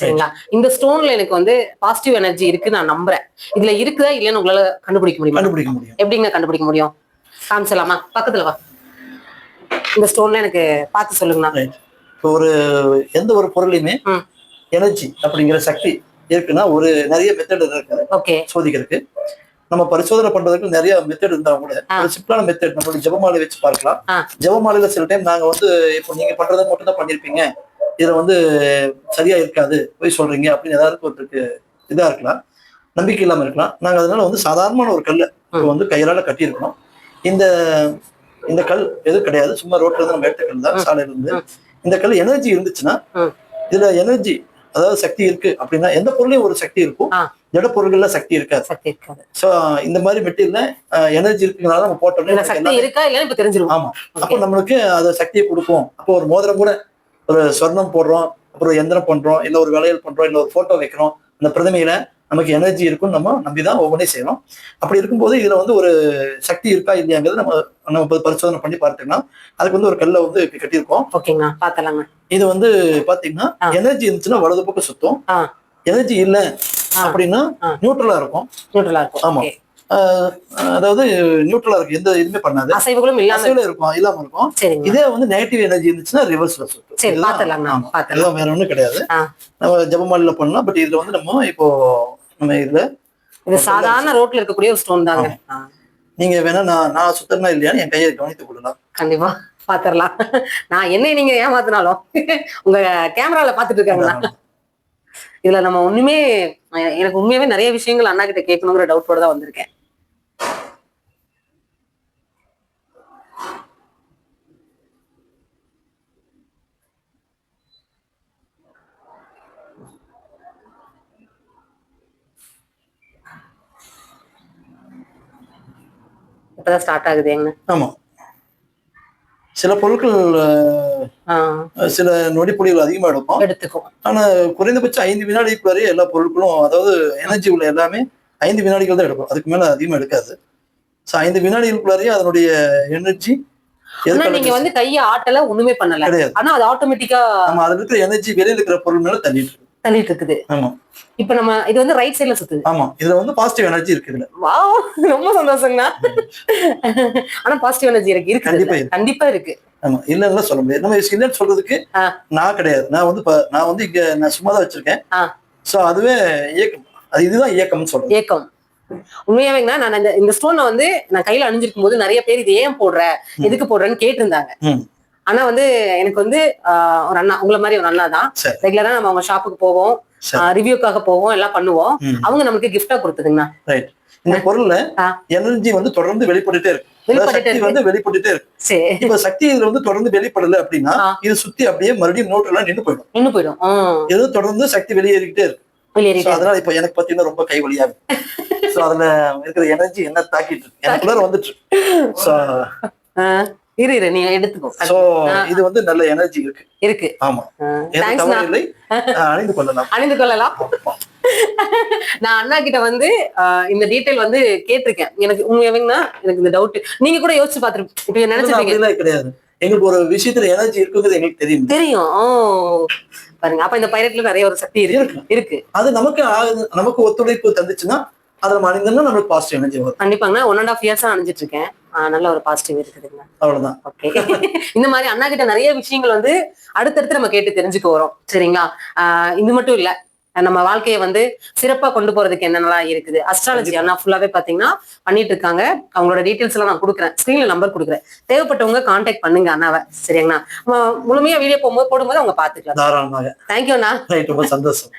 சரிங்களா? இந்த ஸ்டோன்ல எனக்கு வந்து பாசிட்டிவ் எனர்ஜி இருக்கு நான் நம்புறேன். இதுல இருக்குதா இல்லையான்னு உங்களால கண்டுபிடிக்க முடியுமா? கண்டுபிடிக்க முடியும். எப்படிங்க கண்டுபிடிக்க முடியும்? காமிச்சலாமா பக்கத்துல வா. இந்த ஸ்டோன்ல எனக்கு பார்த்து சொல்லுங்கண்ணா. இப்போ ஒரு எந்த ஒரு பொருளையுமே. எனர்ஜி அப்படிங்கிற சக்தி இருக்குன்னா ஒரு நிறைய மெத்தட் இருக்கு. ஓகே. சோதிக்கிறதுக்கு. நம்ம பரிசோதனை பண்றதுக்கு நிறைய மெத்தட் இருந்தா கூட. ஒரு சிம்பிளான மெத்தட் நம்மளுடைய ஜெபமாலை வச்சு பார்க்கலாம். ஜெபமாலையில சில டைம் நாங்க வந்து இப்போ நீங்க பண்றதை மட்டும் தான் பண்ணிருப்பீங்க. இதுல வந்து சரியா இருக்காது போய் சொல்றீங்க அப்படின்னு ஏதாவது ஒருத்தருக்கு இதா இருக்கலாம். நம்பிக்கை இல்லாம இருக்கலாம். நாங்க அதனால வந்து சாதாரணமான ஒரு கல்லை இப்போ வந்து கையால கட்டியிருக்கணும். இந்த இந்த கல் எதுவும் கிடையாது. சும்மா ரோட்ல இருந்து நம்ம எடுத்த கல் தான். சாலையில இருந்து. இந்த கல் எனர்ஜி இருந்துச்சுன்னா. இதுல எனர்ஜி அதாவது சக்தி இருக்கு அப்படின்னா எந்த பொருளையும் ஒரு சக்தி இருக்கும். ஜட பொருள்கள்ல சக்தி இருக்காது. சக்தி இருக்காது. சோ இந்த மாதிரி மெட்டீரியல்ல எனர்ஜி இருக்குனால நம்ம போட்டோம்னா சக்தி இருக்கா இல்லையான்னு இப்ப தெரிஞ்சிருக்கும். ஆமா. அப்போ நம்மளுக்கு அது சக்தியை கொடுக்கும். அப்போ ஒரு மோதிரம் கூட ஒரு சொர்ணம் போடுறோம் அப்புறம் எந்திரம் பண்றோம் இல்ல ஒரு வளையல் பண்றோம் இல்ல ஒரு போட்டோ வைக்கிறோம் அந்த பிரதமையில நமக்கு எனர்ஜி இருக்கும் நம்ம நம்பி தான் ஒவ்வொன்றையும் செய்யறோம் அப்படி இருக்கும்போது இதுல வந்து ஒரு சக்தி இருக்கா இல்லையாங்கிறது நம்ம நம்ம பரிசோதனை பண்ணி பார்த்துக்கலாம் அதுக்கு வந்து ஒரு கல்லை வந்து இப்படி கட்டியிருக்கோம் பாத்தலாங்க இது வந்து பாத்தீங்கன்னா. எனர்ஜி இருந்துச்சுன்னா வலது பக்கம் சுத்தும். எனர்ஜி இல்ல. அப்படின்னா. நியூட்ரலா இருக்கும் நியூட்ரலா இருக்கும் ஆமா. அதாவது நியூட்ரலா இருக்கு எந்த இதுவுமே பண்ணாது. அசைவுகளும் இல்லாம இருக்கும் இல்லாம இருக்கும். இதே வந்து நெகட்டிவ் எனர்ஜி இருந்துச்சுன்னா ரிவர்ஸ்ல சுத்தும் இதெல்லாம் வேற ஒண்ணும் கிடையாது. நம்ம ஜபமாலில பண்ணலாம் பட் இதுல வந்து நம்ம இப்போ நம்ம இதுல இது சாதாரண ரோட்ல இருக்கக்கூடிய ஒரு ஸ்டோன் தாங்க. நீங்க வேணா நான் நான் சுத்தனா இல்லையான்னு என் கையை கவனித்துக் கொள்ளலாம். கண்டிப்பா பாத்துரலாம் நான் என்ன நீங்க ஏமாத்தினாலும் உங்க கேமரால பாத்துட்டு இருக்காங்கண்ணா இதுல நம்ம ஒண்ணுமே எனக்கு உண்மையாவே நிறைய விஷயங்கள் அண்ணா கிட்ட கேட்கணுங்கிற டவுட்டோட தான் வந்திருக்கேன். இப்பதான் ஸ்டார்ட் ஆகுது எங்க? ஆமா. சில பொருட்கள் சில நொடிப்பொடிகள் அதிகமா எடுக்கும் எடுத்துக்கும். ஆனா குறைந்தபட்சம் ஐந்து வினாடிக்குள்ளாரே எல்லா பொருட்களும் அதாவது எனர்ஜி உள்ள எல்லாமே ஐந்து வினாடிகள் தான் எடுக்கும் அதுக்கு மேல அதிகமா எடுக்காது. ஸோ ஐந்து வினாடிகளுக்குள்ளாரே அதனுடைய எனர்ஜி ஆனா நீங்க வந்து கைய ஆட்டல ஒண்ணுமே பண்ணல. ஆனா அது ஆட்டோமேட்டிக்கா நம்ம அதுல இருக்கிற எனர்ஜி வெளியில இருக்கிற பொருள் மேல தள்ளிட்டு தள்ளிட்டு இருக்குது ஆமா. இப்ப நம்ம இது வந்து ரைட் சைடுல சுத்துது. ஆமா. இதுல வந்து பாசிட்டிவ் எனர்ஜி இருக்கு இதுல. வாவ் ரொம்ப சந்தோஷங்கண்ணா ஆனா பாசிட்டிவ் எனர்ஜி இருக்கு இருக்குது கண்டிப்பா. இருக்கு. கண்டிப்பா இருக்கு. ஆமா. இல்லைன்னா சொல்ல முடியாது. நம்ம இல்லைன்னு சொல்றதுக்கு. நான் கிடையாது. நான் வந்து நான் வந்து இங்க நான் சும்மா தான் வச்சிருக்கேன். சோ அதுவே இயக்கம். அது இதுதான் இயக்கம்னு சொல்றேன் ஏக்கம் உண்மையாவேங்கண்ணா நான் இந்த இந்த ஸ்டோனை வந்து நான் கையில அணிஞ்சிருக்கும் போது நிறைய பேர் இது ஏன் போடுற? எதுக்கு போடுறேன்னு கேட்டிருந்தாங்க. ஆனா வந்து எனக்கு வந்து ஒரு அண்ணா உங்களை மாதிரி ஒரு அண்ணா தான். ரெகுலரா நம்ம அவங்க ஷாப்புக்கு போவோம். ரிவ்யூக்காக போவோம் எல்லாம் பண்ணுவோம். அவங்க நமக்கு கிஃப்டா கொடுத்ததுங்கண்ணா இந்த பொருள்ல. எனர்ஜி வந்து தொடர்ந்து வெளிப்பட்டுட்டே இருக்கு. சக்தி வந்து வெளிப்பட்டுட்டே இருக்கு. இப்ப சக்தி இதுல வந்து தொடர்ந்து வெளிப்படல அப்படின்னா. இது சுத்தி அப்படியே மறுபடியும் நோட்டெல்லாம் நின்று போயிடும். நின்னு போயிடும். இது தொடர்ந்து சக்தி வெளியேறிக்கிட்டே இருக்கு. அதனால இப்ப எனக்கு பாத்தீங்கன்னா ரொம்ப கை வலியாகும். சோ அதுல இருக்கிற எனர்ஜி என்ன தாக்கிட்டு இருக்கு. எனக்குள்ளார வந்துட்டு சோ இரு இரு நீ எடுத்துக்கோ. சோ. இது வந்து நல்ல எனர்ஜி இருக்கு. இருக்கு. ஆமா. இல்லை. அணிந்து கொள்ளலாம். அணிந்து கொள்ளலாம். நான் அண்ணா கிட்ட வந்து இந்த டீடைல் வந்து கேட்டிருக்கேன். எனக்கு உண்மையாவேங்கண்ணா எனக்கு இந்த டவுட் நீங்க கூட யோசிச்சு பாத்துருப்பீங்க அப்படிலாம் கிடையாது. எங்களுக்கு ஒரு விஷயத்துல எனர்ஜி இருக்குங்கிறது எங்களுக்கு தெரியும். தெரியும். பாருங்க அப்ப இந்த பைரட்ல நிறைய ஒரு சக்தி இருக்கு. இருக்கு. அது நமக்கு நமக்கு ஒத்துழைப்பு தந்துச்சுன்னா அதை நம்ம அணிந்தோம்னா நம்மளுக்கு பாசிட்டிவ் எனர்ஜி வரும். கண்டிப்பாங்க ஒன் அண்ட் ஆஃப் இயர்ஸா அணிஞ்சிட்டு இருக்கேன். நல்ல ஒரு பாசிட்டிவ் இருக்குதுங்க. அவ்வளவுதான். ஓகே இந்த மாதிரி அண்ணா கிட்ட நிறைய விஷயங்கள் வந்து அடுத்தடுத்து நம்ம கேட்டு தெரிஞ்சுக்க வரோம். சரிங்களா? இது மட்டும் இல்ல. நம்ம வாழ்க்கையை வந்து சிறப்பா கொண்டு போறதுக்கு என்னென்னலாம் இருக்குது? அஸ்ட்ராலஜி அண்ணா ஃபுல்லாவே பாத்தீங்கன்னா பண்ணிட்டு இருக்காங்க. அவங்களோட டீடைல்ஸ் எல்லாம் நான் கொடுக்குறேன். ஸ்கிரீன்ல நம்பர் கொடுக்குறேன். தேவைப்பட்டவங்க கான்டாக்ட் பண்ணுங்க அண்ணாவை. சரிங்களா? நம்ம முழுமையா வீடியோ போகும்போது போடும்போது அவங்க பாத்துக்கலாம். தாராளமாக. தேங்க்யூ அண்ணா. ரொம்ப சந்தோஷம்.